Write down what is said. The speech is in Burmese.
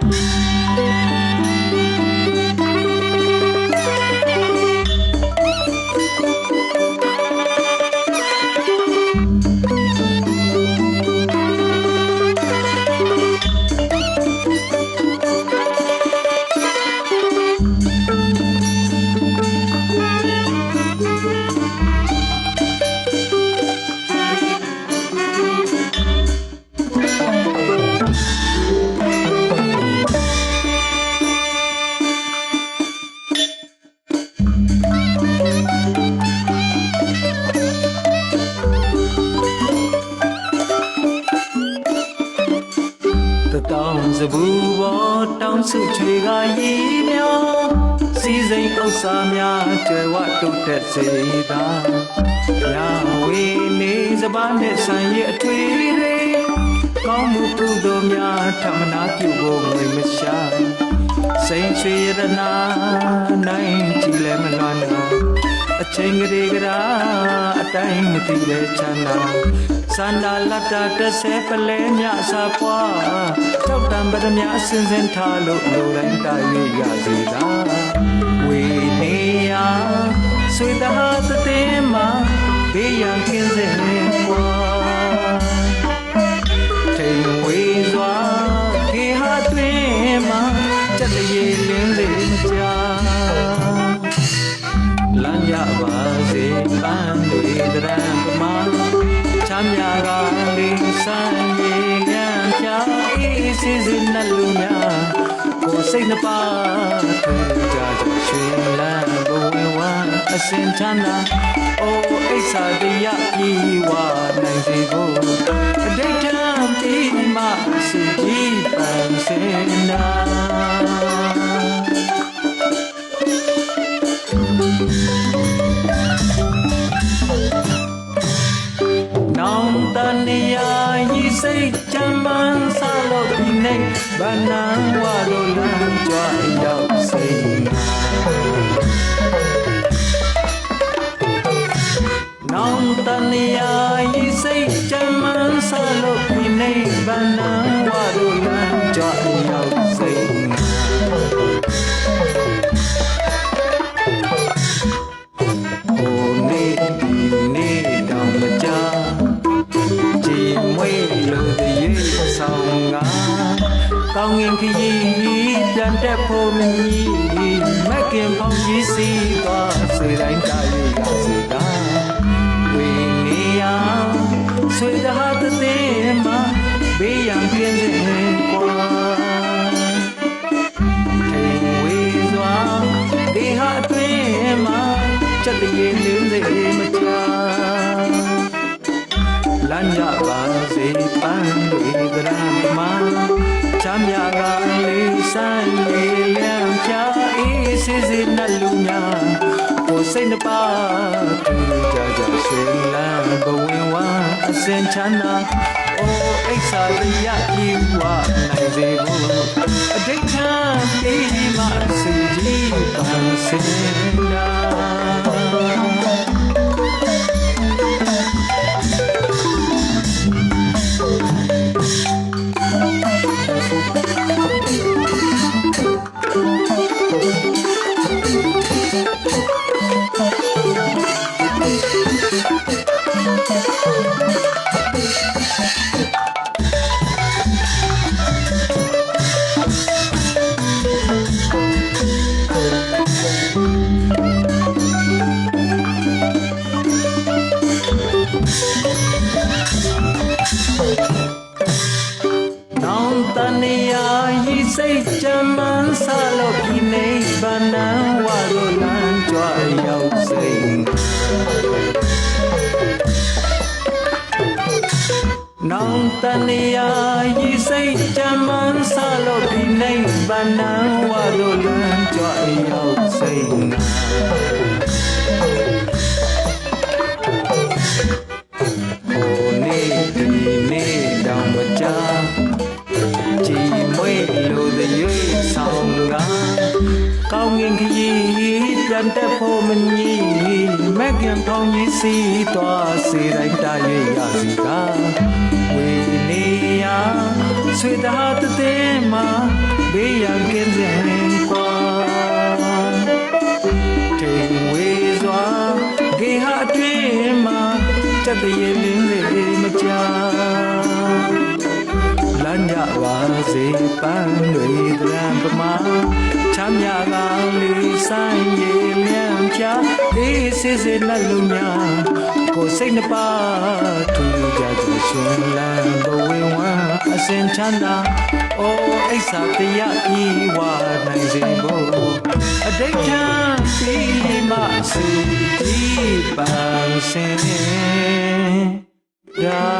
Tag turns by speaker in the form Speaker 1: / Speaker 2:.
Speaker 1: တ တောင်းစဘူးဘောတောင်းစုချွေကရီမြောစီစိမ်ဥစ္စာများကျွယ်ဝတုတ်တဲ့စေသာညာဝေနေစပါးနဲ့ဆံရအထွေတွေကောင်းမှုကုသိုလ်များထမနာပြုဖို့ငွေမရှာစိန်ချွေရနာနိုင်ကြည်လည်းမလွမ်းနာအချိန်ကလေးကရာအတိုင်းမသိတဲ့ချမ်းသာ စန္ဒလတ္တတဆေပလဲမြစာပွားတောက်တံပဒမြအစင်စင်ထားလို့လူတိုင်းတာ၍ရစေသာဝေနေယဆွေသာတသိမှာဘေးရန်ကင်းစေပွားထိန်ဝေစွာခေဟာတွင်မှာစက်တရေလင်းလေးမကြာလမ်းရပါစေပန်းတွေတရံပ မာချမ်းမြကလေးစံရေလျံချာအေးစီစီနှလုံးများကိုယ်စိတ်နှပါထွေကြကြရွှင်လန်းဘဝင်ဝမ်းအစင်ချမ်းသာအိုးအိဆာတရားပြေဝနိုင်စေဖို့အတိတ်တမ်းပြီး နောင်တနေယာဤစိတ်ချမ်းမှန်ဆလို့ဒီနေ့ဗနံ လို့တည်းဆောင်ငါကောင်းငင်ခရီးပြန်တက်ဖို့မကြီးမက်ကင်ဖောင်းကြီးစီသွားဆွေတိုင်းတာရရစီတာဝေနေရဆွေတဟာတသေးမှာဘေးရန်ပြင်းစင်ကွာထိန်ဝေစွာဒေဟအတွင်းမှာချက်တရေလင်းစေမချာလ မ်းရပါစေပန်းတွေကရမ်းမှာချမ်းမြကလေးစံလေးလျံချာအေးစေစေနှလူများကိုယ်စိတ်နှပါသူကြကြရွှင်လန်းဘဝင်ဝမ်းအစင်ချမ်းသာအိုးအိဆာရပြေဝနိုင်စေဖို့အတိတ်ချမ်းပြီးမှစီကြီးပန်းစင်နာ နောင်တနေ တနေယာဤစိတ်ချမ်းမှန်ဆလို့ဒီနေဗနံဝါလိုလန်းကြွရောက်စိတ်နာဟိုနေ့ဒီနေ့တောင်မကြကြည်မွေးလို့တရွေ့ဆောင်ကကောင်းငင်ခရီးပြန်တက်ဖို့မကြီးမက်ကင်ထောင်းကြီးစီသွားစေတိုင်းတာ၍ရစီကဝေနေရ ဆွေသားတသည်မှာဘေးရန်ကင်းစင်ကွာတိမ်ဝေးစွာဂေဟာအတွင်းမှာတက်တရေလင်းလေးမချာလမ်းရပါစေပန်းတွေတရံပမာချမ်းမြသာလေးဆိုင်ရေ လျံပြအေးစေးစေးလက်လုံးများကိုယ်စိတ်နှပါထူကြကြရှင်လန်းဘဝဝင်ဝမ်းအစင်ချမ်းသာအိုးအိဆာတရားဤဝါနိုင်စေဖို့အတိတ်ချမ်းစီမစေဒီပန်းစင်ဒါ